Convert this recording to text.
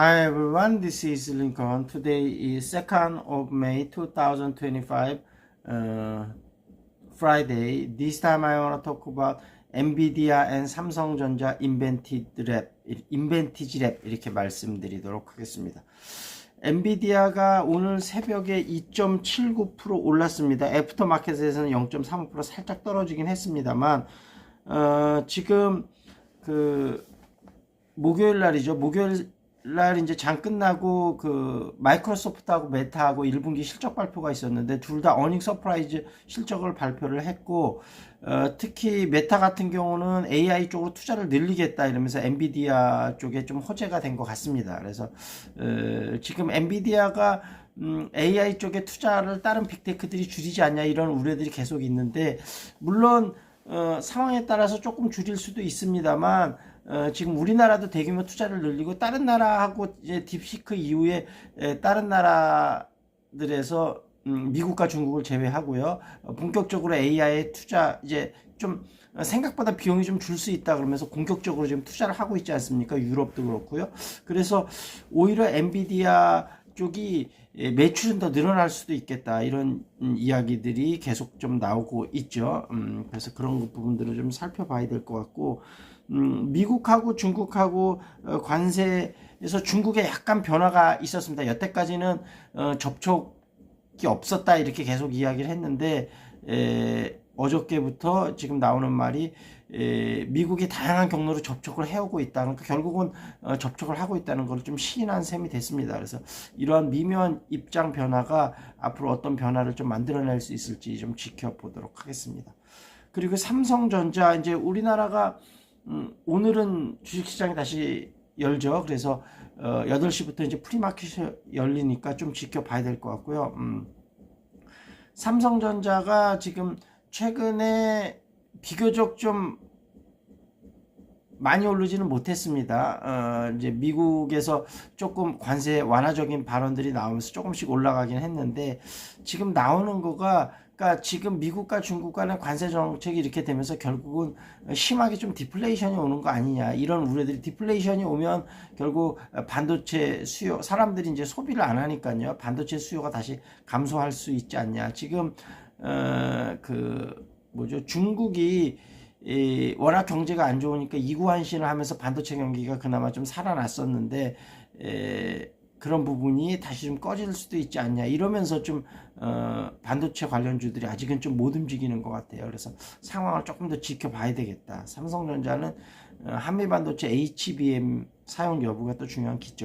Hi everyone, this is Lincoln. Today is 2nd of May 2025, uh, Friday. This time I want to talk about NVIDIA and 삼성전자 Invented Lab, Inventage Lab 이렇게 말씀드리도록 하겠습니다. 엔비디아가 오늘 새벽에 2.79% 올랐습니다. 애프터 마켓에서는 0.35% 살짝 떨어지긴 했습니다만 어, 지금 그 목요일 날이죠. 목요일 날 이제 장 끝나고 그 마이크로소프트하고 메타하고 1분기 실적 발표가 있었는데 둘 다 어닝 서프라이즈 실적을 발표를 했고 어, 특히 메타 같은 경우는 AI 쪽으로 투자를 늘리겠다 이러면서 엔비디아 쪽에 좀 호재가 된 것 같습니다. 그래서 어, 지금 엔비디아가 음, AI 쪽에 투자를 다른 빅테크들이 줄이지 않냐 이런 우려들이 계속 있는데 물론 어, 상황에 따라서 조금 줄일 수도 있습니다만 어, 지금 우리나라도 대규모 투자를 늘리고 다른 나라하고 이제 딥시크 이후에 에, 다른 나라들에서 음, 미국과 중국을 제외하고요 어, 본격적으로 AI에 투자 이제 좀 생각보다 비용이 좀 줄 수 있다 그러면서 공격적으로 지금 투자를 하고 있지 않습니까? 유럽도 그렇고요. 그래서 오히려 엔비디아 쪽이 예, 매출은 더 늘어날 수도 있겠다 이런 음, 이야기들이 계속 좀 나오고 있죠. 음, 그래서 그런 부분들을 좀 살펴봐야 될 것 같고 음, 미국하고 중국하고 어, 관세에서 중국에 약간 변화가 있었습니다. 여태까지는 어, 접촉이 없었다 이렇게 계속 이야기를 했는데 에, 어저께부터 지금 나오는 말이 에, 미국이 다양한 경로로 접촉을 해오고 있다. 그러니까 결국은 어, 접촉을 하고 있다는 걸 좀 시인한 셈이 됐습니다. 그래서 이러한 미묘한 입장 변화가 앞으로 어떤 변화를 좀 만들어낼 수 있을지 좀 지켜보도록 하겠습니다. 그리고 삼성전자 이제 우리나라가 음, 오늘은 주식시장이 다시 열죠. 그래서 어, 8시부터 이제 프리마켓이 열리니까 좀 지켜봐야 될 것 같고요. 음, 삼성전자가 지금 최근에 비교적 좀 많이 오르지는 못했습니다. 어, 이제 미국에서 조금 관세 완화적인 발언들이 나오면서 조금씩 올라가긴 했는데 지금 나오는 거가 그러니까 지금 미국과 중국 간의 관세 정책이 이렇게 되면서 결국은 심하게 좀 디플레이션이 오는 거 아니냐. 이런 우려들이 디플레이션이 오면 결국 반도체 수요 사람들이 이제 소비를 안 하니까요. 반도체 수요가 다시 감소할 수 있지 않냐. 지금 어 그 뭐죠 중국이 이 워낙 경제가 안 좋으니까 이구한신을 하면서 반도체 경기가 그나마 좀 살아났었는데 에, 그런 부분이 다시 좀 꺼질 수도 있지 않냐 이러면서 좀 어, 반도체 관련주들이 아직은 좀 못 움직이는 것 같아요. 그래서 상황을 조금 더 지켜봐야 되겠다. 삼성전자는 어, 한미 반도체 HBM 사용 여부가 또 중요한 기점.